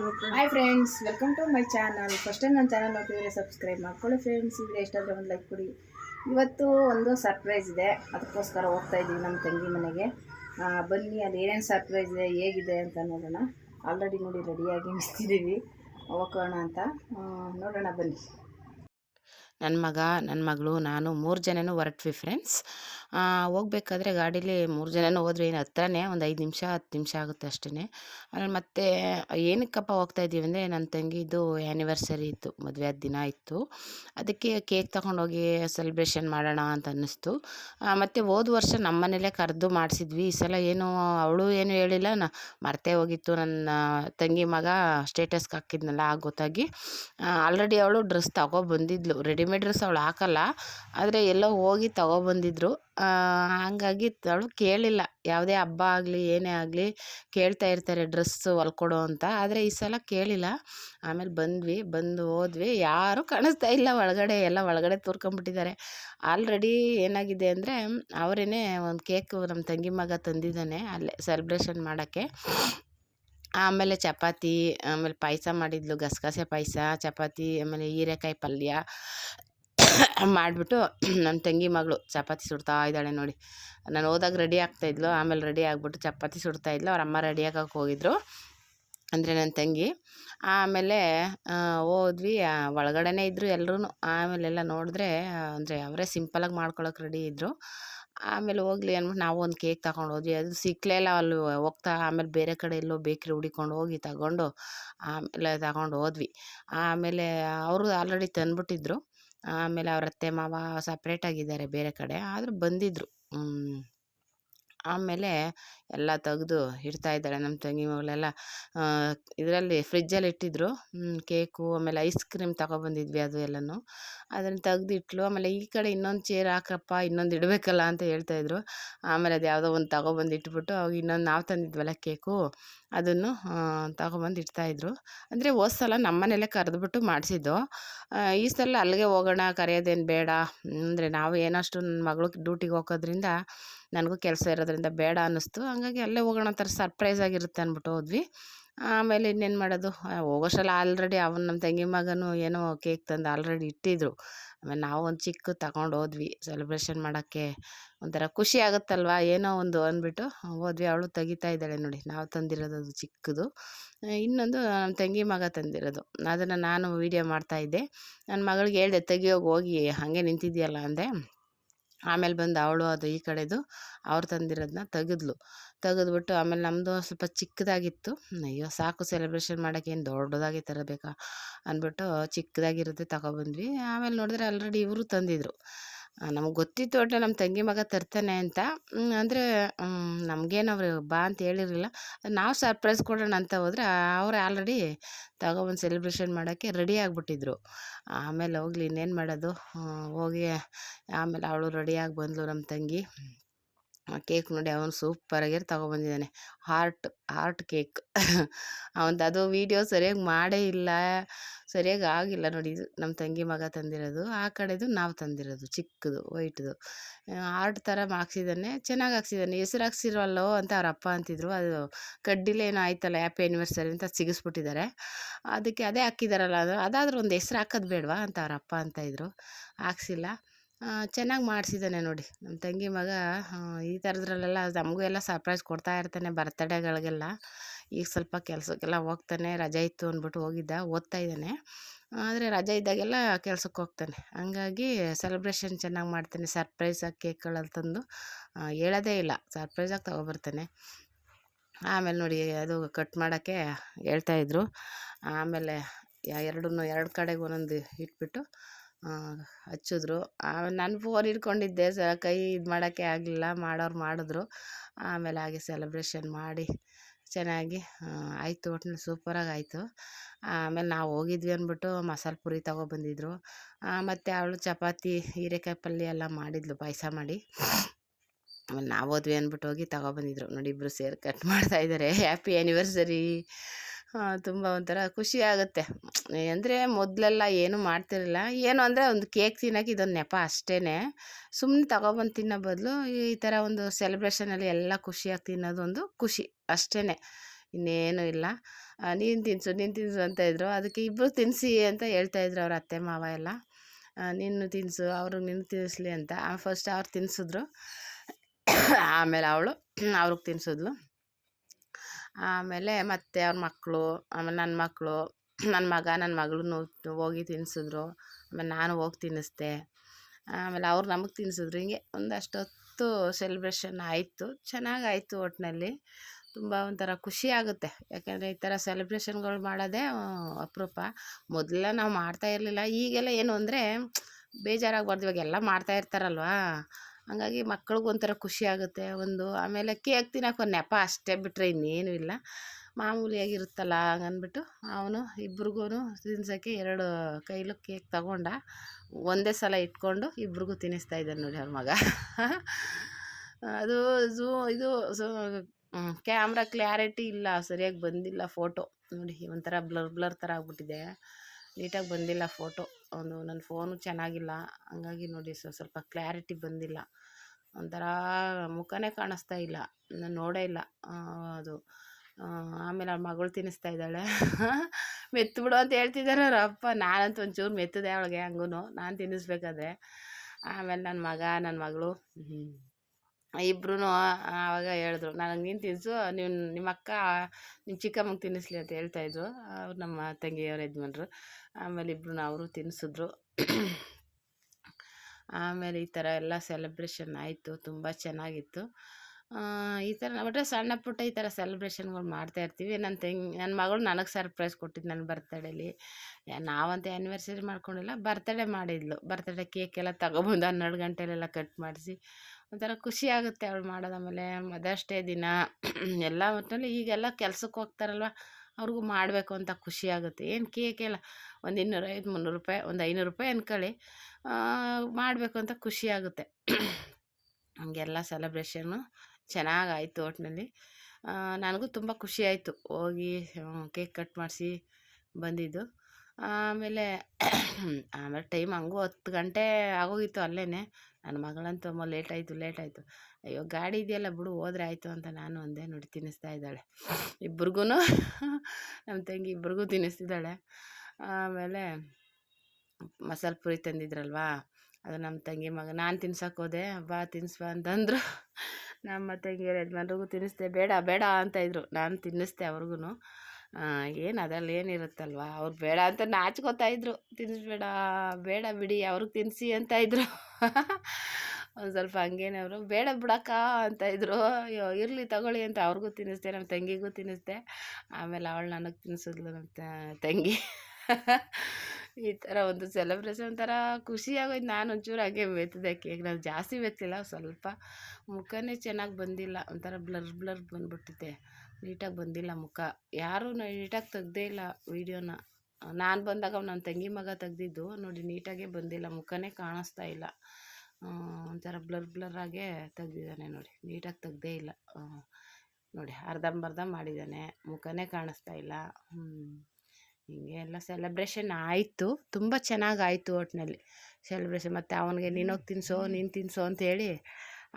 Hi friends welcome to my channel first time ನನ್ನ channel ನೋಡ್ತಿದ್ರೆ subscribe ಮಾಡ್ಕೊಳ್ಳಿ friends video ಇಷ್ಟ ಆದರೆ ಒಂದು ಲೈಕ್ ಕೊಡಿ. ಇವತ್ತು ಒಂದು ಸರ್ಪ್ರೈಸ್ ಇದೆ. ಅದಕ್ಕೋಸ್ಕರ ಹೋಗ್ತಾ ಇದ್ದೀವಿ ನಮ್ಮ ತಂಗಿ ಮನೆಗೆ. ಬನ್ನಿ ಅದು ಏನೇನು ಸರ್ಪ್ರೈಸ್ ಇದೆ ಹೇಗಿದೆ ಅಂತ ನೋಡೋಣ. ಆಲ್ರೆಡಿ ನೋಡಿ ರೆಡಿಯಾಗಿ ನಿಂತಿದ್ದೀವಿ. ಹೋಗೋಣ ಅಂತ. ನೋಡೋಣ ಬನ್ನಿ. ನನ್ನ ಮಗ ನನ್ನ ಮಗಳು ನಾನು ಮೂರು ಜನನೂ ಹೊರಟ್ವಿ ಫ್ರೆಂಡ್ಸ್ ಹೋಗ್ಬೇಕಾದ್ರೆ ಗಾಡೀಲಿ ಮೂರು ಜನನೂ ಹೋದ್ರೆ ಏನು ಹತ್ರನೇ ಒಂದು ಐದು ನಿಮಿಷ, ಹತ್ತು ನಿಮಿಷ ಆಗುತ್ತೆ ಅಷ್ಟೇ ಆಮೇಲೆ ಮತ್ತೆ ಏನಕ್ಕಪ್ಪ ಹೋಗ್ತಾ ಇದ್ದೀವಿ ಅಂದರೆ ನನ್ನ ತಂಗಿದು ಆ್ಯನಿವರ್ಸರಿ ಇತ್ತು, ಮದುವೆ ದಿನ ಇತ್ತು. ಅದಕ್ಕೆ ಕೇಕ್ ತೊಗೊಂಡೋಗಿ ಸೆಲೆಬ್ರೇಷನ್ ಮಾಡೋಣ ಅಂತ ಅನ್ನಿಸ್ತು. ಮತ್ತು ಹೋದ ವರ್ಷ ನಮ್ಮ ಮನೇಲೇ ಕರೆದು ಮಾಡಿಸಿದ್ವಿ. ಈ ಸಲ ಏನು ಅವಳು ಏನು ಹೇಳಿಲ್ಲ. ನಾ, ಮರ್ತೇ ಹೋಗಿತ್ತು. ನನ್ನ ತಂಗಿ ಮಗ ಸ್ಟೇಟಸ್ಗೆ ಹಾಕಿದ್ನಲ್ಲ, ಆಗ ಗೊತ್ತಾಗಿ. ಆಲ್ರೆಡಿ ಅವಳು ಡ್ರೆಸ್ ತಗೊಬಂದಿದ್ಲು. ರೆಡಿಮೇಡ್ ಡ್ರೆಸ್ ಅವಳು ಹಾಕಲ್ಲ. ಆದರೆ ಎಲ್ಲೋ ಹೋಗಿ ತಗೊಬಂದಿದ್ರು. ಹಂಗಾಗಿ ಅವಳು ಕೇಳಿಲ್ಲ. ಯಾವುದೇ ಹಬ್ಬ ಆಗಲಿ, ಏನೇ ಆಗಲಿ, ಕೇಳ್ತಾ ಇರ್ತಾರೆ ಡ್ರೆಸ್ಸು ಹೊಲ್ಕೊಡು ಅಂತ. ಆದರೆ ಈ ಸಲ ಕೇಳಿಲ್ಲ. ಆಮೇಲೆ ಬಂದ್ವಿ, ಬಂದು ಹೋದ್ವಿ. ಯಾರೂ ಕಾಣಿಸ್ತಾ ಇಲ್ಲ. ಒಳಗಡೆ ಎಲ್ಲ ಒಳಗಡೆ ತೋರ್ಕೊಂಬಿಟ್ಟಿದ್ದಾರೆ. ಆಲ್ರೆಡಿ ಏನಾಗಿದೆ ಅಂದರೆ, ಅವರೇನೆ ಒಂದು ಕೇಕ್ ನಮ್ಮ ತಂಗಿ ಮಗ ತಂದಿದ್ದಾನೆ ಅಲ್ಲೇ ಸೆಲೆಬ್ರೇಷನ್ ಮಾಡೋಕ್ಕೆ. ಆಮೇಲೆ ಚಪಾತಿ, ಆಮೇಲೆ ಪಾಯಸ ಮಾಡಿದ್ಲು. ಗಸಗಸೆ ಪಾಯಸ, ಚಪಾತಿ, ಆಮೇಲೆ ಹೀರೆಕಾಯಿ ಪಲ್ಯ. ಮಾಡಿಬಿಟ್ಟು ನನ್ನ ತಂಗಿ ಮಗಳು ಚಪಾತಿ ಸುಡ್ತಾ ಇದ್ದಾಳೆ ನೋಡಿ. ನಾನು ಹೋದಾಗ ರೆಡಿ ಆಗ್ತಾಯಿದ್ಲು ಆಮೇಲೆ ರೆಡಿ ಆಗಿಬಿಟ್ಟು ಚಪಾತಿ ಸುಡ್ತಾ ಇದ್ಲು, ಅವ್ರ ಅಮ್ಮ ರೆಡಿ ಆಗೋಕೆ ಹೋಗಿದ್ರು. ಅಂದರೆ ನನ್ನ ತಂಗಿ. ಆಮೇಲೆ ಹೋದ್ವಿ ಒಳಗಡೆನೇ ಇದ್ದರು ಎಲ್ಲರೂ ಆಮೇಲೆಲ್ಲ ನೋಡಿದ್ರೆ ಅಂದರೆ ಅವರೇ ಸಿಂಪಲಾಗಿ ಮಾಡ್ಕೊಳ್ಳೋಕೆ ರೆಡಿ ಇದ್ದರು ಆಮೇಲೆ ಹೋಗ್ಲಿ ಅಂದ್ಬಿಟ್ಟು ನಾವು ಒಂದು ಕೇಕ್ ತಗೊಂಡು ಹೋದ್ವಿ. ಅದು ಸಿಕ್ಕಲೇ ಇಲ್ಲ, ಅಲ್ಲಿ ಹೋಗ್ತಾ, ಆಮೇಲೆ ಬೇರೆ ಕಡೆ ಎಲ್ಲೋ ಬೇಕ್ರಿ ಹುಡಿಕೊಂಡು ಹೋಗಿ ತಗೊಂಡು, ಆಮೇಲೆ ತಗೊಂಡು ಹೋದ್ವಿ. ಆಮೇಲೆ ಅವರು ಆಲ್ರೆಡಿ ತಂದ್ಬಿಟ್ಟಿದ್ರು. ಆಮೇಲೆ ಅವ್ರ ಅತ್ತೆ ಮಾವ ಸಪ್ರೇಟಾಗಿದ್ದಾರೆ ಬೇರೆ ಕಡೆ. ಆದರೂ ಬಂದಿದ್ದರು ಆಮೇಲೆ ಎಲ್ಲ ತೆಗೆದು ಇಡ್ತಾ ಇದ್ದಾಳೆ ನಮ್ಮ ತಂಗಿ ಮಗಳೆಲ್ಲ ಇದರಲ್ಲಿ ಫ್ರಿಜ್ಜಲ್ಲಿ ಇಟ್ಟಿದ್ರು. ಕೇಕು, ಆಮೇಲೆ ಐಸ್ ಕ್ರೀಮ್ ತಗೊಬಂದಿದ್ವಿ ಅದು ಎಲ್ಲನೂ. ಅದನ್ನು ತೆಗ್ದಿಟ್ಲು. ಆಮೇಲೆ ಈ ಕಡೆ ಇನ್ನೊಂದು ಚೇರ್ ಹಾಕಪ್ಪ ಇನ್ನೊಂದು ಇಡಬೇಕಲ್ಲ ಅಂತ ಹೇಳ್ತಾಯಿದ್ರು ಆಮೇಲೆ ಅದು ಯಾವುದೋ ಒಂದು ತಗೊಬಂದು ಇಟ್ಬಿಟ್ಟು ಅವಾಗ ಇನ್ನೊಂದು ನಾವು ತಂದಿದ್ವಲ್ಲ ಕೇಕು, ಅದನ್ನು ತಗೊಬಂದು ಇಡ್ತಾಯಿದ್ರು ಅಂದರೆ ಹೋದ ಸಲ ನಮ್ಮನೆಯಲ್ಲೇ ಕರೆದ್ಬಿಟ್ಟು ಮಾಡಿಸಿದ್ದು. ಈ ಸಲ ಅಲ್ಲಿಗೆ ಹೋಗೋಣ, ಕರೆಯೋದೇನು ಬೇಡ. ಅಂದರೆ ನಾವು ಏನಷ್ಟು ನನ್ನ ಮಗಳು ಡ್ಯೂಟಿಗೆ ಹೋಗೋದ್ರಿಂದ ನನಗೂ ಕೆಲಸ ಇರೋದ್ರಿಂದ ಬೇಡ ಅನ್ನಿಸ್ತು. ಹಂಗಾಗಿ ಅಲ್ಲೇ ಹೋಗೋಣ ಒಂಥರ ಸರ್ಪ್ರೈಸ್ ಆಗಿರುತ್ತೆ ಅಂದ್ಬಿಟ್ಟು ಹೋದ್ವಿ. ಆಮೇಲೆ ಇನ್ನೇನು ಮಾಡೋದು? ಹೋಗೋಷ್ಟರಲ್ಲಿ ಆಲ್ರೆಡಿ ಅವನು ನಮ್ಮ ತಂಗಿ ಮಗನು ಏನೋ ಕೇಕ್ ತಂದು ಆಲ್ರೆಡಿ ಇಟ್ಟಿದ್ರು. ಆಮೇಲೆ ನಾವು ಒಂದು ಚಿಕ್ಕ ತಗೊಂಡು ಹೋದ್ವಿ ಸೆಲೆಬ್ರೇಷನ್ ಮಾಡೋಕ್ಕೆ. ಒಂಥರ ಖುಷಿ ಆಗುತ್ತಲ್ವ? ಏನೋ ಒಂದು ಅಂದ್ಬಿಟ್ಟು ಹೋದ್ವಿ. ಅವಳು ತೆಗಿತಾ ಇದ್ದಾಳೆ ನೋಡಿ. ನಾವು ತಂದಿರೋದು ಅದು ಚಿಕ್ಕದು. ಇನ್ನೊಂದು ನಮ್ಮ ತಂಗಿ ಮಗ ತಂದಿರೋದು. ಅದನ್ನು ನಾನು ವೀಡಿಯೋ ಮಾಡ್ತಾಯಿದ್ದೆ ನನ್ನ ಮಗಳಿಗೆ ಹೇಳಿದೆ, ತೆಗಿಯೋಗಿ ಹೋಗಿ, ಹಾಗೆ ನಿಂತಿದ್ಯಲ್ಲ ಅಂದೆ. ಆಮೇಲೆ ಬಂದು ಅವಳು ಅದು ಈ ಕಡೆದು ಅವ್ರು ತಂದಿರೋದನ್ನ ತೆಗೆದ್ಲು. ತೆಗೆದ್ಬಿಟ್ಟು ಆಮೇಲೆ ನಮ್ಮದು ಸ್ವಲ್ಪ ಚಿಕ್ಕದಾಗಿತ್ತು. ಅಯ್ಯೋ, ಸಾಕು ಸೆಲೆಬ್ರೇಷನ್ ಮಾಡೋಕ್ಕೆ ಏನು ದೊಡ್ಡದಾಗಿ ತರಬೇಕಾ ಅಂದ್ಬಿಟ್ಟು ಚಿಕ್ಕದಾಗಿರೋದೇ ತಗೊಬಂದ್ವಿ. ಆಮೇಲೆ ನೋಡಿದ್ರೆ ಆಲ್ರೆಡಿ ಇವರು ತಂದಿದ್ರು. ನಮಗೆ ಗೊತ್ತಿತ್ತು ಒಟ್ಟು ನಮ್ಮ ತಂಗಿ ಮಗ ತರ್ತಾನೆ ಅಂತ. ಅಂದರೆ ನಮ್ಗೇನು ಅವರು ಬಾ ಅಂತ ಹೇಳಿರಲಿಲ್ಲ. ನಾವು ಸರ್ಪ್ರೈಸ್ ಕೊಡೋಣ ಅಂತ ಹೋದ್ರೆ ಅವ್ರು ಆಲ್ರೆಡಿ ತಗೊಬಂದು ಸೆಲೆಬ್ರೇಷನ್ ಮಾಡೋಕ್ಕೆ ರೆಡಿ ಆಗಿಬಿಟ್ಟಿದ್ರು. ಆಮೇಲೆ ಹೋಗ್ಲಿ, ಇನ್ನೇನು ಮಾಡೋದು? ಹೋಗಿ, ಆಮೇಲೆ ಅವಳು ರೆಡಿಯಾಗಿ ಬಂದಳು ನಮ್ಮ ತಂಗಿ. ಕೇಕ್ ನೋಡಿ ಅವನು ಸೂಪರಾಗಿರ್ ತೊಗೊಬಂದಿದ್ದಾನೆ ಹಾರ್ಟ್ ಹಾರ್ಟ್ ಕೇಕ್ ಅವನದು ಅದು ವೀಡಿಯೋ ಸರಿಯಾಗಿ ಮಾಡೇ ಇಲ್ಲ. ಸರಿಯಾಗಿ ಆಗಿಲ್ಲ ನೋಡಿ ಇದು ನಮ್ಮ ತಂಗಿ ಮಗ ತಂದಿರೋದು. ಆ ಕಡೆದು ನಾವು ತಂದಿರೋದು, ಚಿಕ್ಕದು, ವೈಟ್ದು. ಆರ್ಟ್ ಥರ ಹಾಕ್ಸಿದ್ದಾನೆ ಚೆನ್ನಾಗಿ ಹಾಕ್ಸಿದ್ದಾನೆ. ಹೆಸ್ರು ಹಾಕ್ಸಿರೋಲ್ಲೋ ಅಂತ ಅವ್ರ ಅಪ್ಪ ಅಂತಿದ್ರು. ಅದು ಕಡ್ಡಿಲೇನೋ ಆಯ್ತಲ್ಲ, ಹ್ಯಾಪಿ ಆ್ಯನಿವರ್ಸರಿ ಅಂತ ಸಿಗಿಸ್ಬಿಟ್ಟಿದ್ದಾರೆ. ಅದಕ್ಕೆ ಅದೇ ಹಾಕಿದಾರಲ್ಲ, ಅದು ಅದಾದ್ರೂ ಒಂದು ಹೆಸ್ರು ಹಾಕೋದು ಬೇಡವಾ ಅಂತ ಅವ್ರ ಅಪ್ಪ ಅಂತ ಇದ್ರು. ಹಾಕ್ಸಿಲ್ಲ. ಚೆನ್ನಾಗಿ ಮಾಡಿಸಿದ್ದಾನೆ ನೋಡಿ. ನಮ್ಮ ತಂಗಿ ಮಗ ಈ ಥರದ್ರಲ್ಲೆಲ್ಲ ನಮಗೂ ಎಲ್ಲ ಸರ್ಪ್ರೈಸ್ ಕೊಡ್ತಾ ಇರ್ತಾನೆ ಬರ್ತಡೇಗಳಿಗೆಲ್ಲ. ಈಗ ಸ್ವಲ್ಪ ಕೆಲಸಕ್ಕೆಲ್ಲ ಹೋಗ್ತಾನೆ, ರಜೆ ಇತ್ತು ಅಂದ್ಬಿಟ್ಟು ಹೋಗಿದ್ದ, ಓದ್ತಾ ಇದ್ದಾನೆ. ಆದರೆ ರಜೆ ಇದ್ದಾಗೆಲ್ಲ ಕೆಲ್ಸಕ್ಕೆ ಹೋಗ್ತಾನೆ. ಹಂಗಾಗಿ ಸೆಲೆಬ್ರೇಷನ್ ಚೆನ್ನಾಗಿ ಮಾಡ್ತಾನೆ. ಸರ್ಪ್ರೈಸಾಗಿ ಕೇಕ್ಗಳಲ್ಲಿ ತಂದು ಹೇಳೋದೇ ಇಲ್ಲ. ಸರ್ಪ್ರೈಸಾಗಿ ತೊಗೊಬರ್ತಾನೆ. ಆಮೇಲೆ ನೋಡಿ ಅದು ಕಟ್ ಮಾಡೋಕ್ಕೆ ಹೇಳ್ತಾಯಿದ್ರು ಆಮೇಲೆ ಎರಡನ್ನೂ, ಎರಡು ಕಡೆಗೆ ಒಂದೊಂದು ಇಟ್ಬಿಟ್ಟು ಹಚ್ಚಿದ್ರು. ಆಮೇಲೆ ನಾನು ಫೋನ್ ಹಿಡ್ಕೊಂಡಿದ್ದೆ, ಸ, ಕೈ ಇದು ಮಾಡೋಕ್ಕೆ ಆಗಲಿಲ್ಲ, ಮಾಡೋರು ಮಾಡಿದ್ರು. ಆಮೇಲೆ ಹಾಗೆ ಸೆಲೆಬ್ರೇಷನ್ ಮಾಡಿ ಚೆನ್ನಾಗಿ ಆಯಿತು ಒಟ್ನಲ್ಲಿ ಸೂಪರಾಗಿ ಆಯಿತು ಆಮೇಲೆ ನಾವು ಹೋಗಿದ್ವಿ ಅಂದ್ಬಿಟ್ಟು ಮಸಾಲೆ ಪುರಿ ತಗೊಬಂದಿದ್ರು. ಮತ್ತು ಅವಳು ಚಪಾತಿ, ಹೀರೆಕಾಯಿ ಪಲ್ಯ ಎಲ್ಲ ಮಾಡಿದ್ಲು ಪಾಯಸ ಮಾಡಿ. ಆಮೇಲೆ ನಾವು ಹೋದ್ವಿ ಅಂದ್ಬಿಟ್ಟು ಹೋಗಿ ತಗೊಬಂದಿದ್ರು. ನೋಡಿ ಇಬ್ಬರು ಸೇರಿ ಕಟ್ ಮಾಡ್ತಾಯಿದ್ದಾರೆ ಹ್ಯಾಪಿ ಆ್ಯನಿವರ್ಸರಿ ತುಂಬ ಒಂಥರ ಖುಷಿ ಆಗುತ್ತೆ. ಅಂದರೆ ಮೊದಲೆಲ್ಲ ಏನೂ ಮಾಡ್ತಿರಲಿಲ್ಲ. ಏನು ಅಂದರೆ ಒಂದು ಕೇಕ್ ತಿನ್ನೋಕೆ ಇದೊಂದು ನೆಪ ಅಷ್ಟೇ ಸುಮ್ಮನೆ ತಗೊಬಂದು ತಿನ್ನೋ ಬದಲು ಈ ಥರ ಒಂದು ಸೆಲೆಬ್ರೇಷನಲ್ಲಿ ಎಲ್ಲ ಖುಷಿಯಾಗಿ ತಿನ್ನೋದು ಒಂದು ಖುಷಿ ಅಷ್ಟೇ ಇನ್ನೇನು ಇಲ್ಲ. ನೀನು ತಿನ್ನಿಸು ನೀನು ತಿನ್ನಿಸು ಅಂತ ಇದ್ರು. ಅದಕ್ಕೆ ಇಬ್ಬರು ತಿನ್ನಿಸಿ ಅಂತ ಹೇಳ್ತಾಯಿದ್ರು ಅವ್ರ ಅತ್ತೆ, ಮಾವ ಎಲ್ಲ. ನೀನು ತಿನ್ನಿಸು ಅವರು ನೀನು ತಿನ್ನಿಸ್ಲಿ ಅಂತ. ಫಸ್ಟ್ ಅವ್ರು ತಿನ್ನಿಸಿದ್ರು ಆಮೇಲೆ ಅವಳು, ಅವ್ರಿಗೆ ತಿನ್ನಿಸಿದ್ಲು ಆಮೇಲೆ ಮತ್ತೆ ಅವ್ರ ಮಕ್ಕಳು, ಆಮೇಲೆ ನನ್ನ ಮಕ್ಕಳು ನನ್ನ ಮಗ ನನ್ನ ಮಗಳನ್ನೂ ಹೋಗಿ ತಿನ್ನಿಸಿದ್ರು ಆಮೇಲೆ ನಾನು ಹೋಗಿ ತಿನ್ನಿಸ್ದೆ. ಆಮೇಲೆ ಅವ್ರು ನಮಗೆ ತಿನ್ನಿಸಿದ್ರು ಹಿಂಗೆ ಒಂದಷ್ಟು ಹೊತ್ತು ಸೆಲೆಬ್ರೇಷನ್ ಆಯಿತು. ಚೆನ್ನಾಗಾಯಿತು ಒಟ್ಟಿನಲ್ಲಿ ತುಂಬ ಒಂಥರ ಖುಷಿ ಆಗುತ್ತೆ. ಯಾಕೆಂದರೆ ಈ ಥರ ಸೆಲೆಬ್ರೇಷನ್ಗಳು ಮಾಡೋದೇ ಅಪರೂಪ. ಮೊದಲೆಲ್ಲ ನಾವು ಮಾಡ್ತಾ ಇರಲಿಲ್ಲ. ಈಗೆಲ್ಲ ಏನು ಅಂದರೆ ಬೇಜಾರಾಗಬಾರ್ದು. ಇವಾಗೆಲ್ಲ ಮಾಡ್ತಾ ಇರ್ತಾರಲ್ವಾ? ಹಂಗಾಗಿ ಮಕ್ಳಿಗೂ ಒಂಥರ ಖುಷಿ ಆಗುತ್ತೆ ಒಂದು. ಆಮೇಲೆ ಕೇಕ್ ತಿನ್ನೋಕೆ ಒಂದು ನೆಪ ಅಷ್ಟೇ ಬಿಟ್ಟರೆ ಇನ್ನೇನು ಇಲ್ಲ. ಮಾಮೂಲಿಯಾಗಿರುತ್ತಲ್ಲ ಹಂಗನ್ಬಿಟ್ಟು ಅವನು ಇಬ್ರಿಗೂ ತಿನ್ಸೋಕ್ಕೆ ಎರಡು ಕೈಲು ಕೇಕ್ ತಗೊಂಡ ಒಂದೇ ಸಲ ಇಟ್ಕೊಂಡು ಇಬ್ರಿಗೂ ತಿನ್ನಿಸ್ತಾ ಇದ್ದಾನೆ ನೋಡಿ ಅವ್ರ ಮಗ. ಅದು ಝೂ ಇದು ಕ್ಯಾಮ್ರಾ ಕ್ಲಾರಿಟಿ ಇಲ್ಲ, ಸರಿಯಾಗಿ ಬಂದಿಲ್ಲ ಫೋಟೋ. ನೋಡಿ ಒಂಥರ ಬ್ಲರ್ ಬ್ಲರ್ ಥರ ಆಗ್ಬಿಟ್ಟಿದೆ. ನೀಟಾಗಿ ಬಂದಿಲ್ಲ ಫೋಟೋ. ಒಂದು ನನ್ನ ಫೋನು ಚೆನ್ನಾಗಿಲ್ಲ. ಹಂಗಾಗಿ ನೋಡಿ ಸರ್ ಸ್ವಲ್ಪ ಕ್ಲಾರಿಟಿ ಬಂದಿಲ್ಲ. ಒಂಥರ ಮುಖನೇ ಕಾಣಿಸ್ತಾ ಇಲ್ಲ. ನಾನು ನೋಡೇ ಇಲ್ಲ. ಅದು ಆಮೇಲೆ ಅವ್ಳ ಮಗಳು ತಿನ್ನಿಸ್ತಾ ಇದ್ದಾಳೆ. ಮೆತ್ತು ಬಿಡು ಅಂತ ಹೇಳ್ತಿದ್ದಾರೆ ಅವ್ರ ಅಪ್ಪ. ನಾನಂತೂ ಒಂಚೂರು ಮೆತ್ತದೆ ಅವಳಿಗೆ ಹಂಗೂ ನಾನು ತಿನ್ನಿಸ್ಬೇಕಾದ್ರೆ. ಆಮೇಲೆ ನನ್ನ ಮಗ ನನ್ನ ಮಗಳು ಇಬ್ರು ಆವಾಗ ಹೇಳಿದ್ರು. ನಾನು ನೀನು ತಿನ್ನಿಸು ನೀವು ನಿಮ್ಮ ಅಕ್ಕ ನಿಮ್ಮ ಚಿಕ್ಕಮ್ಮಂಗೆ ತಿನ್ನಿಸ್ಲಿ ಅಂತ ಹೇಳ್ತಾಯಿದ್ರು ಅವ್ರು ನಮ್ಮ ತಂಗಿಯವ್ರ ಯಜಮಾನ್ರು. ಆಮೇಲೆ ಇಬ್ರು ಅವರು ತಿನ್ನಿಸಿದ್ರು ಆಮೇಲೆ ಈ ಥರ ಎಲ್ಲ ಸೆಲೆಬ್ರೇಷನ್ ಆಯಿತು. ತುಂಬ ಚೆನ್ನಾಗಿತ್ತು. ಈ ಥರ ಒಟ್ಟರೆ ಸಣ್ಣ ಪುಟ್ಟ ಈ ಥರ ಸೆಲೆಬ್ರೇಷನ್ಗಳು ಮಾಡ್ತಾ ಇರ್ತೀವಿ. ನನ್ನ ತಂಗಿ ನನ್ನ ಮಗಳು ನನಗೆ ಸರ್ಪ್ರೈಸ್ ಕೊಟ್ಟಿದ್ದು ನನ್ನ ಬರ್ತಡೇಲಿ ನಾವಂತ ಆ್ಯನಿವರ್ಸರಿ ಮಾಡ್ಕೊಂಡಿಲ್ಲ ಬರ್ತಡೇ ಮಾಡಿದ್ಲು. ಬರ್ತಡೇ ಕೇಕ್ ಎಲ್ಲ ತಗೊಬಂದು ಹನ್ನೆರಡು ಗಂಟೆಲೆಲ್ಲ ಕಟ್ ಮಾಡಿಸಿ ಒಂಥರ ಖುಷಿ ಆಗುತ್ತೆ ಅವಳು ಮಾಡೋದು ಆಮೇಲೆ ಮದರ್ಸ್ ದಿನ. ಎಲ್ಲ ಒಟ್ಟಿನಲ್ಲಿ ಈಗೆಲ್ಲ ಕೆಲ್ಸಕ್ಕೆ ಹೋಗ್ತಾರಲ್ವ, ಅವ್ರಿಗೂ ಮಾಡಬೇಕು ಅಂತ ಖುಷಿ ಆಗುತ್ತೆ. ಏನು ಕೇಕ್ ಎಲ್ಲ ಒಂದು ಇನ್ನೂರೈದು ಮುನ್ನೂರು ರೂಪಾಯಿ, ಒಂದು ಐನೂರು ರೂಪಾಯಿ ಅಂದ್ಕೊಳ್ಳಿ ಮಾಡಬೇಕು ಅಂತ ಖುಷಿ ಆಗುತ್ತೆ. ಹಂಗೆಲ್ಲ ಸೆಲೆಬ್ರೇಷನ್ನು ಚೆನ್ನಾಗಾಯಿತು ಒಟ್ಟಿನಲ್ಲಿ ನನಗೂ ತುಂಬ ಖುಷಿ ಆಯಿತು ಹೋಗಿ ಕೇಕ್ ಕಟ್ ಮಾಡಿಸಿ ಬಂದಿದ್ದು. ಆಮೇಲೆ ಆಮೇಲೆ ಟೈಮ್ ಹಂಗೂ ಹತ್ತು ಗಂಟೆ ಆಗೋಗಿತ್ತು ಅಲ್ಲೇ ನನ್ನ ಮಗಳಂತೂ ಅಮ್ಮ ಲೇಟ್ ಆಯಿತು ಲೇಟ್ ಆಯಿತು. ಅಯ್ಯೋ, ಗಾಡಿ ಇದೆಯಲ್ಲ ಬಿಡು, ಹೋದ್ರೆ ಆಯಿತು ಅಂತ ನಾನು ಒಂದೇ ನೋಡಿ ತಿನ್ನಿಸ್ತಾ ಇದ್ದಾಳೆ. ಇಬ್ರಿಗೂ ನಮ್ಮ ತಂಗಿ ಇಬ್ರಿಗೂ ತಿನ್ನಿಸ್ತಿದ್ದಾಳೆ. ಆಮೇಲೆ ಮಸಾಲೆ ಪುರಿ ತಂದಿದ್ರಲ್ವಾ? ಅದು ನಮ್ಮ ತಂಗಿ ಮಗ, ನಾನು ತಿನ್ಸಕ್ಕೆ ಹೋದೆ. ಬಾ ತಿನ್ನಿಸ್ಬಾ ಅಂತಂದರು. ನಮ್ಮ ತಂಗಿಯರ ಯಜಮಾನ್ರಿಗೂ ತಿನ್ನಿಸ್ತೆ ಬೇಡ ಬೇಡ ಅಂತ ಇದ್ರು. ನಾನು ತಿನ್ನಿಸ್ದೆ ಅವ್ರಿಗೂ ಏನು ಅದರಲ್ಲಿ ಏನಿರುತ್ತಲ್ವ ಅವ್ರು ಬೇಡ ಅಂತ ನಾಚ್ಕೋತಾ ಇದ್ರು. ತಿನ್ನಿಸ್ಬೇಡ ಬೇಡ ಬಿಡಿ, ಅವ್ರಿಗೆ ತಿನ್ನಿಸಿ ಅಂತ ಇದ್ರು. ಒಂದು ಸ್ವಲ್ಪ ಹಂಗೇನೆ ಅವರು. ಬೇಡ ಬಿಡಕ್ಕ ಅಂತ ಇದ್ರು. ಅಯ್ಯೋ, ಇರಲಿ ತಗೊಳ್ಳಿ ಅಂತ ಅವ್ರಿಗೂ ತಿನ್ನಿಸ್ದೆ ನಮ್ಮ ತಂಗಿಗೂ ತಿನ್ನಿಸ್ದೆ. ಆಮೇಲೆ ಅವಳು ನನಗೆ ತಿನ್ನಿಸಿದ್ಲು ನಮ್ಮ ತಂಗಿ. ಈ ಥರ ಒಂದು ಸೆಲೆಬ್ರೇಷನ್ ಒಂಥರ ಖುಷಿಯಾಗೋಯ್ತು ನಾನು ಒಂಚೂರು ಹಾಗೆ ಮೆತ್ತಿದೆ ಕೇಕ್ ನಾನು ಜಾಸ್ತಿ ಮೆತ್ತಿಲ್ಲ ಸ್ವಲ್ಪ. ಮುಖನೇ ಚೆನ್ನಾಗಿ ಬಂದಿಲ್ಲ. ಒಂಥರ ಬ್ಲರ್ ಬ್ಲರ್ ಬಂದುಬಿಟ್ಟಿದೆ. ನೀಟಾಗಿ ಬಂದಿಲ್ಲ ಮುಖ. ಯಾರೂ ನೀಟಾಗಿ ತೆಗ್ದೇ ಇಲ್ಲ ವೀಡಿಯೋನ. ನಾನು ಬಂದಾಗ ನನ್ನ ತಂಗಿ ಮಗ ತೆಗೆದಿದ್ದು, ನೋಡಿ ನೀಟಾಗೆ ಬಂದಿಲ್ಲ, ಮುಖನೇ ಕಾಣಿಸ್ತಾ ಇಲ್ಲ. ಒಂಥರ ಬ್ಲರ್ ಬ್ಲರಾಗೆ ತೆಗೆದಿದ್ದಾನೆ ನೋಡಿ, ನೀಟಾಗಿ ತೆಗ್ದೇ ಇಲ್ಲ. ನೋಡಿ ಅರ್ಧಂಬರ್ಧ ಮಾಡಿದ್ದಾನೆ, ಮುಖನೇ ಕಾಣಿಸ್ತಾ ಇಲ್ಲ. ಹಿಂಗೆ ಎಲ್ಲ ಸೆಲೆಬ್ರೇಷನ್ ಆಯಿತು, ತುಂಬ ಚೆನ್ನಾಗಾಯಿತು ಒಟ್ಟಿನಲ್ಲಿ ಸೆಲೆಬ್ರೇಷನ್ ಮತ್ತು ಅವನಿಗೆ ನೀನೋಗಿ ತಿನ್ಸೋ, ನೀನು ತಿನ್ಸೋ ಅಂತೇಳಿ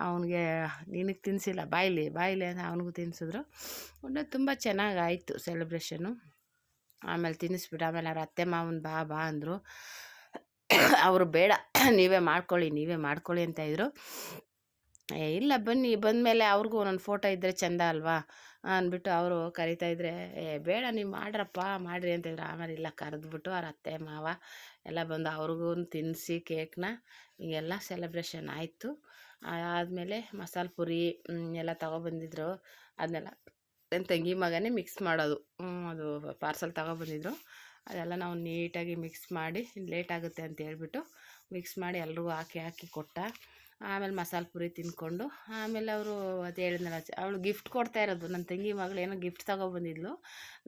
ಅವನಿಗೆ ನಿನಗೆ ತಿನ್ಸಿಲ್ಲ, ಬಾಯಿಲಿ ಬಾಯಿಲಿ ಅಂತ ಅವನಿಗೂ ತಿನ್ನಿಸಿದ್ರು ಒಂದು ತುಂಬ ಚೆನ್ನಾಗಾಯಿತು ಸೆಲೆಬ್ರೇಷನ್ನು ಆಮೇಲೆ ತಿನ್ನಿಸ್ಬಿಟ್ಟು ಆಮೇಲೆ ಅವ್ರ ಅತ್ತೆ ಮಾವನ ಬಾ ಬಾ ಅಂದರು. ಅವರು ಬೇಡ, ನೀವೇ ಮಾಡ್ಕೊಳ್ಳಿ ನೀವೇ ಮಾಡ್ಕೊಳ್ಳಿ ಅಂತ ಇದ್ದರು ಏ, ಇಲ್ಲ ಬನ್ನಿ, ಬಂದಮೇಲೆ ಅವ್ರಿಗೂ ಒಂದೊಂದು ಫೋಟೋ ಇದ್ದರೆ ಚೆಂದ ಅಲ್ವಾ? ಅಂದ್ಬಿಟ್ಟು ಅವರು ಕರಿತಾ ಇದ್ರೆ, ಏ, ಬೇಡ ನೀವು ಮಾಡ್ರಪ್ಪ, ಮಾಡಿರಿ ಅಂತಿದ್ರು ಆಮೇಲೆ ಇಲ್ಲ, ಕರೆದ್ಬಿಟ್ಟು ಅವ್ರ ಅತ್ತೆ, ಮಾವ ಎಲ್ಲ ಬಂದು ಅವ್ರಿಗೂ ತಿನ್ನಿಸಿ ಕೇಕ್ನ ಹೀಗೆಲ್ಲ ಸೆಲೆಬ್ರೇಷನ್ ಆಯಿತು. ಆದಮೇಲೆ ಮಸಾಲೆ ಪುರಿ ಎಲ್ಲ ತಗೊಬಂದಿದ್ರು. ಅದನ್ನೆಲ್ಲ ನನ್ನ ತಂಗಿ ಮಗನೇ ಮಿಕ್ಸ್ ಮಾಡೋದು. ಅದು ಪಾರ್ಸಲ್ ತಗೊಬಂದಿದ್ರು. ಅದೆಲ್ಲ ನಾವು ನೀಟಾಗಿ ಮಿಕ್ಸ್ ಮಾಡಿ, ಲೇಟ್ ಆಗುತ್ತೆ ಅಂತ ಹೇಳ್ಬಿಟ್ಟು ಮಿಕ್ಸ್ ಮಾಡಿ ಎಲ್ರಿಗೂ ಹಾಕಿ ಹಾಕಿ ಕೊಟ್ಟ. ಆಮೇಲೆ ಮಸಾಲೆ ಪುರಿ ತಿಂದ್ಕೊಂಡು ಆಮೇಲೆ ಅವರು ಅದು ಹೇಳಿದ್ನಲ್ಲ, ಅವಳು ಗಿಫ್ಟ್ ಕೊಡ್ತಾ ಇರೋದು. ನನ್ನ ತಂಗಿ ಮಗಳು ಏನೋ ಗಿಫ್ಟ್ ತಗೊಬಂದಿದ್ಲು.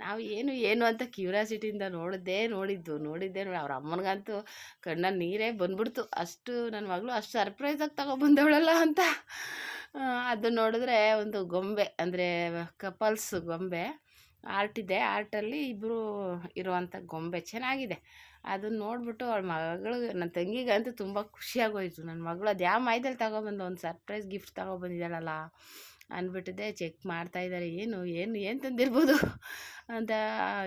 ನಾವು ಏನು ಏನು ಅಂತ ಕ್ಯೂರಿಯಾಸಿಟಿಯಿಂದ ನೋಡಿದ್ದೇ ನೋಡಿದ್ದು. ನೋಡಿದ್ದೇ ನೋಡಿ, ಅವ್ರ ಅಮ್ಮನಿಗಂತೂ ಕಣ್ಣಲ್ಲಿ ನೀರೇ ಬಂದ್ಬಿಡ್ತು. ಅಷ್ಟು ನನ್ನ ಮಗಳು ಅಷ್ಟು ಸರ್ಪ್ರೈಸಾಗಿ ತಗೊಬಂದವಳಲ್ಲ ಅಂತ. ಅದು ನೋಡಿದ್ರೆ ಒಂದು ಗೊಂಬೆ ಅಂದರೆ ಕಪಲ್ಸ್ ಗೊಂಬೆ. ಆರ್ಟ್ ಇದೆ. ಆರ್ಟಲ್ಲಿ ಇಬ್ಬರು ಇರುವಂಥ ಗೊಂಬೆ ಚೆನ್ನಾಗಿದೆ. ಅದನ್ನ ನೋಡಿಬಿಟ್ಟು ಅವಳ ಮಗಳು ನನ್ನ ತಂಗಿಗಂತೂ ತುಂಬ ಖುಷಿಯಾಗೋಯಿತು. ನನ್ನ ಮಗಳು ಅದು ಯಾವ ಮಾಯ್ದಲ್ಲಿ ತಗೊಬಂದು ಒಂದು ಸರ್ಪ್ರೈಸ್ ಗಿಫ್ಟ್ ತಗೊಬಂದಿದ್ದಾಳಲ್ಲ ಅಂದ್ಬಿಟ್ಟಿದ್ದೆ ಚೆಕ್ ಮಾಡ್ತಾ ಇದ್ದಾರೆ ಏನು ಏನು ಏನು ತಂದಿರ್ಬೋದು ಅಂತ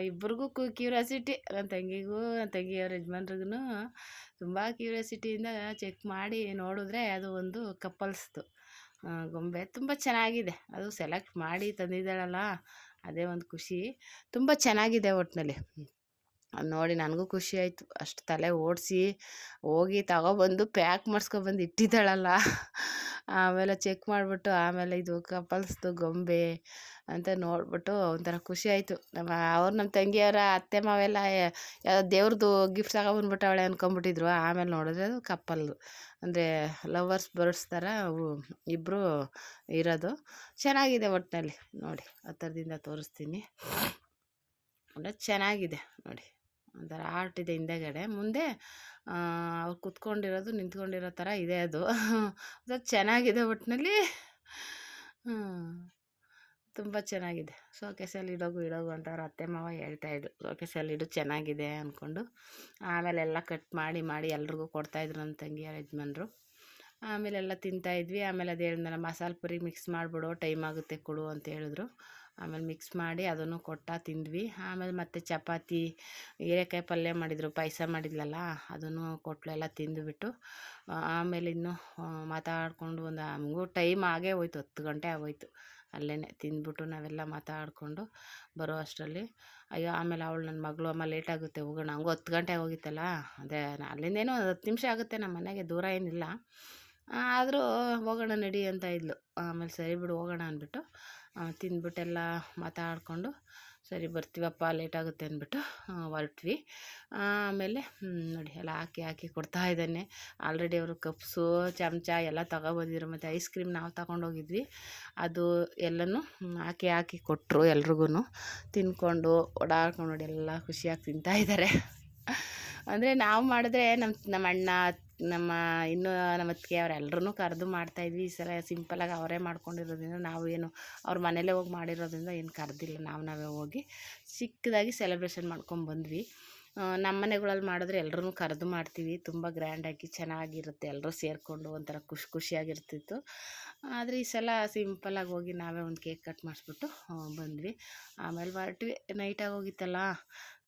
ಇಬ್ರಿಗೂ ಕ್ಯೂರಿಯಾಸಿಟಿ ನನ್ನ ತಂಗಿಗೂ ನನ್ನ ತಂಗಿಯವ್ರ ಯಜಮಾನ್ರಿಗೂ ತುಂಬ ಕ್ಯೂರಿಯಾಸಿಟಿಯಿಂದ ಚೆಕ್ ಮಾಡಿ ನೋಡಿದ್ರೆ ಅದು ಒಂದು ಕಪ್ಪಲ್ಸ್ದು ಆ, ಗೊಂಬೆ ತುಂಬ ಚೆನ್ನಾಗಿದೆ. ಅದು ಸೆಲೆಕ್ಟ್ ಮಾಡಿ ತಂದಿದ್ದಾಳಲ್ಲ ಅದೇ ಒಂದು ಖುಷಿ. ತುಂಬ ಚೆನ್ನಾಗಿದೆ ಒಟ್ಟಿನಲ್ಲಿ ನೋಡಿ ನನಗೂ ಖುಷಿ ಆಯಿತು. ಅಷ್ಟು ತಲೆ ಓಡಿಸಿ ಹೋಗಿ ತಗೊಬಂದು ಪ್ಯಾಕ್ ಮಾಡಿಸ್ಕೊಬಂದು ಇಟ್ಟಿದ್ದಾಳಲ್ಲ. ಆಮೇಲೆ ಚೆಕ್ ಮಾಡಿಬಿಟ್ಟು ಆಮೇಲೆ ಇದು ಕಪಲ್ಸ್ದು ಗೊಂಬೆ ಅಂತ ನೋಡ್ಬಿಟ್ಟು ಒಂಥರ ಖುಷಿ ಆಯಿತು. ನಮ್ಮ ಅವ್ರು ನಮ್ಮ ತಂಗಿಯವರ ಅತ್ತೆ ಮಾವೆಲ್ಲ ಯಾವುದೋ ದೇವ್ರದ್ದು ಗಿಫ್ಟ್ ತಗೊಬಂದ್ಬಿಟ್ಟವಳೆ ಅಂದ್ಕೊಂಬಿಟ್ಟಿದ್ರು ಆಮೇಲೆ ನೋಡಿದ್ರೆ ಅದು ಕಪ್ಪಲ್ ಅಂದರೆ ಲವರ್ಸ್ ಬರ್ಡ್ಸ್ ಥರ ಇಬ್ಬರು ಇರೋದು. ಚೆನ್ನಾಗಿದೆ ಒಟ್ಟಿನಲ್ಲಿ ನೋಡಿ ಹತ್ರದಿಂದ ತೋರಿಸ್ತೀನಿ. ಅಂದರೆ ಚೆನ್ನಾಗಿದೆ ನೋಡಿ. ಒಂಥರ ಆರ್ಟ್ ಇದೆ ಹಿಂದೆಗಡೆ. ಮುಂದೆ ಅವ್ರು ಕುತ್ಕೊಂಡಿರೋದು, ನಿಂತ್ಕೊಂಡಿರೋ ಥರ ಇದೆ ಅದು. ಅದು ಚೆನ್ನಾಗಿದೆ ಒಟ್ಟಿನಲ್ಲಿ ತುಂಬ ಚೆನ್ನಾಗಿದೆ. ಶೋಕೇಸಲ್ಲಿ ಇಡೋಗು ಇಡೋಗು ಅಂತ ಅವ್ರ ಅತ್ತೆ, ಮಾವ ಹೇಳ್ತಾಯಿದ್ರು ಶೋಕೇಸಲ್ಲಿ ಇಡು, ಚೆನ್ನಾಗಿದೆ ಅಂದ್ಕೊಂಡು ಆಮೇಲೆ ಎಲ್ಲ ಕಟ್ ಮಾಡಿ ಮಾಡಿ ಎಲ್ರಿಗೂ ಕೊಡ್ತಾಯಿದ್ರು ನನ್ನ ತಂಗಿಯರ, ಯಜಮಾನ್ರು. ಆಮೇಲೆಲ್ಲ ತಿಂತಾಯಿದ್ವಿ ಆಮೇಲೆ ಅದು ಹೇಳಿದ್ನಲ್ಲ ಮಸಾಲೆ ಪುರಿ ಮಿಕ್ಸ್ ಮಾಡಿಬಿಡು ಟೈಮ್ ಆಗುತ್ತೆ ಕೊಡು ಅಂತ ಹೇಳಿದ್ರು. ಆಮೇಲೆ ಮಿಕ್ಸ್ ಮಾಡಿ ಅದನ್ನು ಕೊಟ್ಟ ತಿಂದ್ವಿ. ಆಮೇಲೆ ಮತ್ತೆ ಚಪಾತಿ, ಹೀರೆಕಾಯಿ ಪಲ್ಯ ಮಾಡಿದರು, ಪಾಯಸ ಮಾಡಿದ್ಲಲ್ಲ, ಅದನ್ನು ಕೊಟ್ಟಲು ಎಲ್ಲ ತಿಂದುಬಿಟ್ಟು. ಆಮೇಲೆ ಇನ್ನು ಮಾತಾಡಿಕೊಂಡು ಒಂದು ನಮಗೂ ಟೈಮ್ ಆಗೇ ಹೋಯ್ತು, ಹತ್ತು ಗಂಟೆ ಆಗೋಯ್ತು. ಅಲ್ಲೇ ತಿಂದ್ಬಿಟ್ಟು ನಾವೆಲ್ಲ ಮಾತಾಡಿಕೊಂಡು ಬರೋ ಅಷ್ಟರಲ್ಲಿ. ಅಯ್ಯೋ, ಆಮೇಲೆ ಅವಳು ನನ್ನ ಮಗಳು, ಅಮ್ಮ ಲೇಟ್ ಆಗುತ್ತೆ, ಹೋಗೋಣ. ಹಂಗೂ ಹತ್ತು ಗಂಟೆ ಹೋಗಿತ್ತಲ್ಲ ಅದೇ ಅಲ್ಲಿಂದೇನೋ ಹತ್ತು ನಿಮಿಷ ಆಗುತ್ತೆ, ನಮ್ಮ ಮನೆಗೆ ದೂರ ಏನಿಲ್ಲ. ಆದರೂ ಹೋಗೋಣ ನಡಿ ಅಂತ ಇದ್ಲು. ಆಮೇಲೆ ಸರಿ ಬಿಡು, ಹೋಗೋಣ ಅಂದ್ಬಿಟ್ಟು ತಿಂದ್ಬಿಟ್ಟೆಲ್ಲ ಮಾತಾಡಿಕೊಂಡು, ಸರಿ ಬರ್ತೀವಪ್ಪ ಲೇಟ್ ಆಗುತ್ತೆ ಅಂದ್ಬಿಟ್ಟು ಹೊರಟ್ವಿ. ಆಮೇಲೆ ನೋಡಿ ಎಲ್ಲ ಹಾಕಿ ಹಾಕಿ ಕೊಡ್ತಾ ಇದ್ದಾನೆ. ಆಲ್ರೆಡಿ ಅವರು ಕಪ್ಸು ಚಮಚ ಎಲ್ಲ ತಗೊಬಂದಿದ್ರು. ಮತ್ತು ಐಸ್ ಕ್ರೀಮ್ ನಾವು ತಗೊಂಡೋಗಿದ್ವಿ. ಅದು ಎಲ್ಲನೂ ಹಾಕಿ ಹಾಕಿ ಕೊಟ್ಟರು ಎಲ್ರಿಗೂ ತಿನ್ಕೊಂಡು, ಓಡಾಡ್ಕೊಂಡು ನೋಡಿ ಎಲ್ಲ ಖುಷಿಯಾಗಿ ತಿಂತಾ ಇದ್ದಾರೆ. ಅಂದರೆ ನಾವು ಮಾಡಿದ್ರೆ ನಮ್ಮ ನಮ್ಮ ಅಣ್ಣ ನಮ್ಮ ಇನ್ನೂ ನಮ್ಮ ಅತ್ತಿಗೆ ಅವರೆಲ್ಲರೂ ಕರೆದು ಮಾಡ್ತಾಯಿದ್ವಿ ಈ ಸಲ ಸಿಂಪಲಾಗಿ ಅವರೇ ಮಾಡ್ಕೊಂಡಿರೋದ್ರಿಂದ ನಾವು ಏನು ಅವ್ರ ಮನೇಲೇ ಹೋಗಿ ಮಾಡಿರೋದ್ರಿಂದ ಏನು ಕರೆದಿಲ್ಲ. ನಾವು ನಾವೇ ಹೋಗಿ ಚಿಕ್ಕದಾಗಿ ಸೆಲೆಬ್ರೇಷನ್ ಮಾಡ್ಕೊಂಬಂದ್ವಿ ನಮ್ಮ ಮನೆಗಳಲ್ಲಿ ಮಾಡಿದ್ರೆ ಎಲ್ಲರೂ ಕರೆದು ಮಾಡ್ತೀವಿ. ತುಂಬ ಗ್ರ್ಯಾಂಡಾಗಿ ಚೆನ್ನಾಗಿರುತ್ತೆ. ಎಲ್ಲರೂ ಸೇರಿಕೊಂಡು ಒಂಥರ ಖುಷಿ ಖುಷಿಯಾಗಿರ್ತಿತ್ತು. ಆದರೆ ಈ ಸಲ ಸಿಂಪಲಾಗಿ ಹೋಗಿ ನಾವೇ ಒಂದು ಕೇಕ್ ಕಟ್ ಮಾಡಿಸ್ಬಿಟ್ಟು ಬಂದ್ವಿ. ಆಮೇಲೆ ಹೊರಟ್ವಿ ನೈಟಾಗಿ ಹೋಗಿತ್ತಲ್ಲ